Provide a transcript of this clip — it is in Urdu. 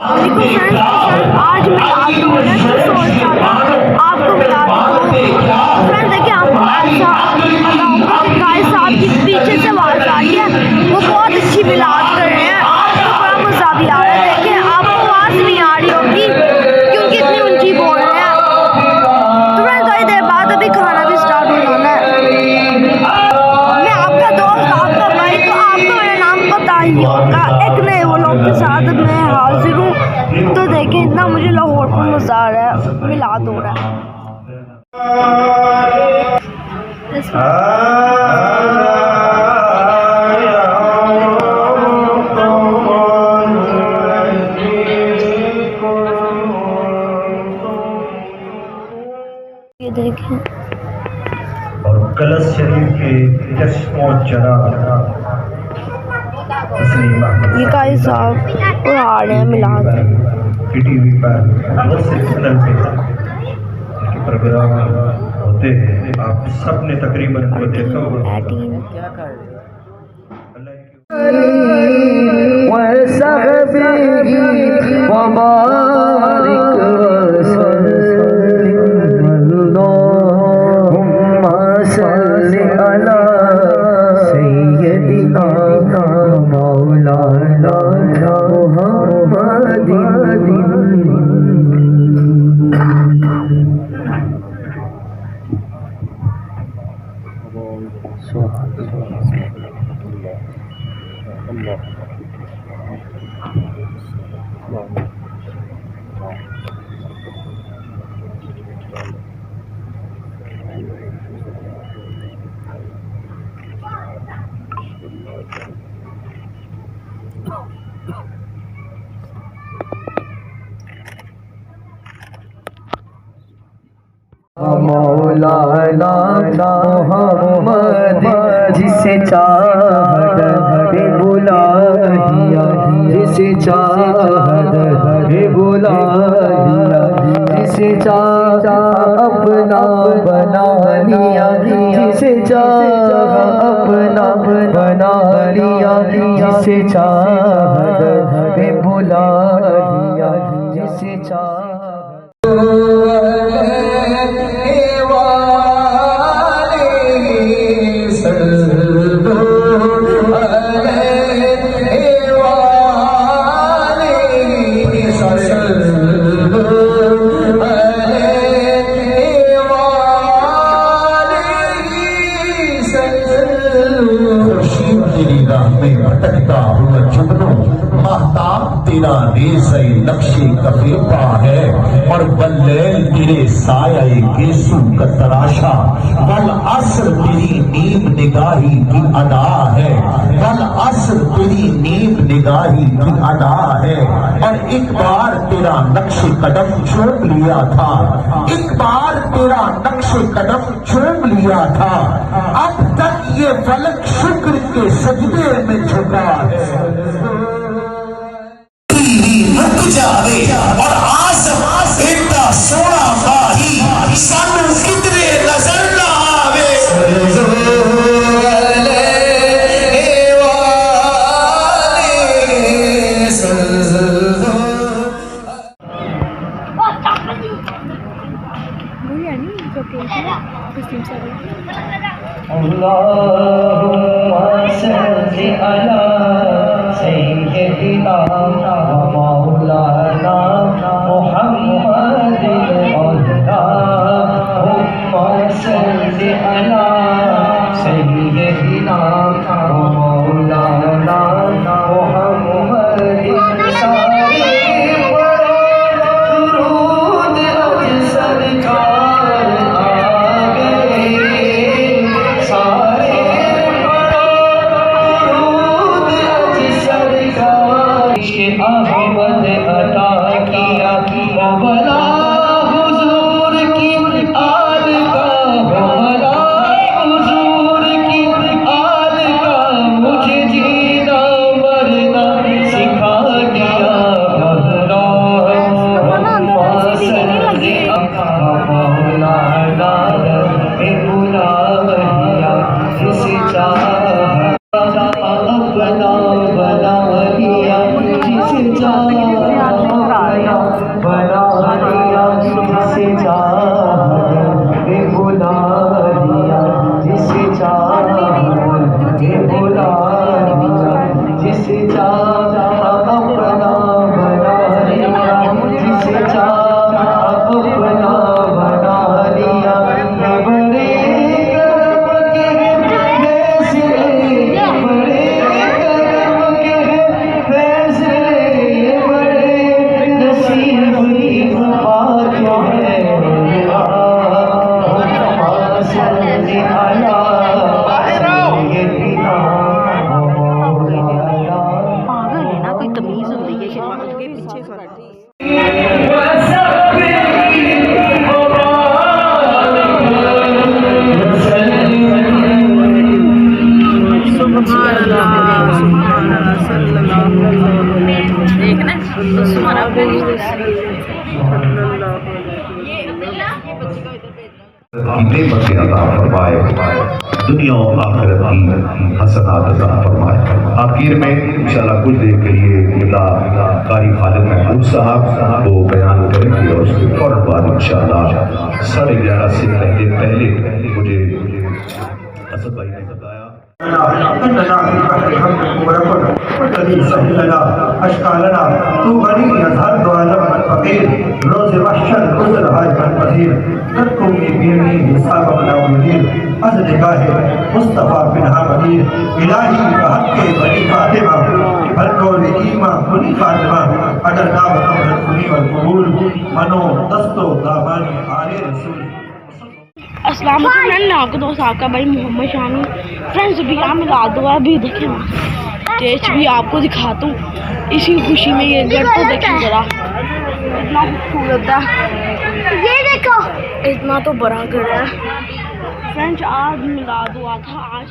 آج میں آپ کو آپ سے وہ بہت اچھی ملاپ کر رہے آواز نہیں آ رہی ہوگی کیونکہ اتنی اونچی بول رہے ہیں۔ تو کئی دیر بعد ابھی کھانا بھی اسٹارٹ ہو جانا ہے۔ میں آپ کا دوست، آپ کا بھائی آپ کو میرا نام پتا ہی ہوگا۔ ایک نے کی سعادت میں حاضر ہوں۔ تو دیکھیں، اتنا مجھے لاہور پر مزہ آ رہا ہے ملاد ہو رہا ہے۔ دیکھیں۔ اور کلس شریف کے چشم و چرا یہ کاری صاحب اور ہارڈ ہے ہیں آپ سب نے تقریباً کو دیکھا ہوگا الله الله مولانا محمد، جسے چاہت ہے بلایا جسے چاہت ہے بلایا جسے چاہ اپنا بنا لیا جسے چاہ اپنا بنا لیا جسے چاہت ہے بلا تیری راہ میں تیرا ریزہ نقش کفی پا ہے، اور بلیل تیرے سایہ گیسو کا تراشا بل عصر تیری نیم نگاہی کی ادا ہے بل عصر تیری نیم نگاہی کی ادا ہے۔ اور ایک بار تیرا نقش قدم چوم لیا تھا، ایک بار تیرا نقش قدم چوم لیا تھا۔ اب تک یہ فلک شکر کے سجدے میں جھکا ہے۔ جاوے۔ اور آسم اتنا سونا ماہی سانو کتنے نظر نہ آوے۔ اللهم صل على سيدنا ومولانا محمد عطا کیا نعمت عطا فرمائے دنیا آخرت کی حسنات عطا فرمائے آخر میں انشاءاللہ کچھ دیر کے لیے ملا قاری خالد محبوب صاحب کو بیان کریں گے اور اس کے فوراً بعد انشاءاللہ ساڑھے گیارہ سے پہلے پہلے مجھے اسد بھائی نے بتایا أشكالنا الفقير تركم بيمين حساب بنا مدير از نگاہ مصطفیٰ بنها مدیر الہی بحق بنی فاطمہ بلکول ایمہ کنی فاطمہ اگر نام امرت کنی والقبول منو دستو دامانی آل رسول السلام علیکم، میں ناگ دوست آپ کا بھائی محمد شامی فرینڈس بھی یہاں ملا دو ہے ابھی دیکھیں وہاں بھی آپ کو دکھاتا ہوں اسی خوشی میں یہ گھر تو دیکھیں ذرا اتنا خوبصورت ہے۔ یہ دیکھو۔ اتنا تو بڑا گھر ہے۔ فرینچ آج ملا ہوا تھا، آج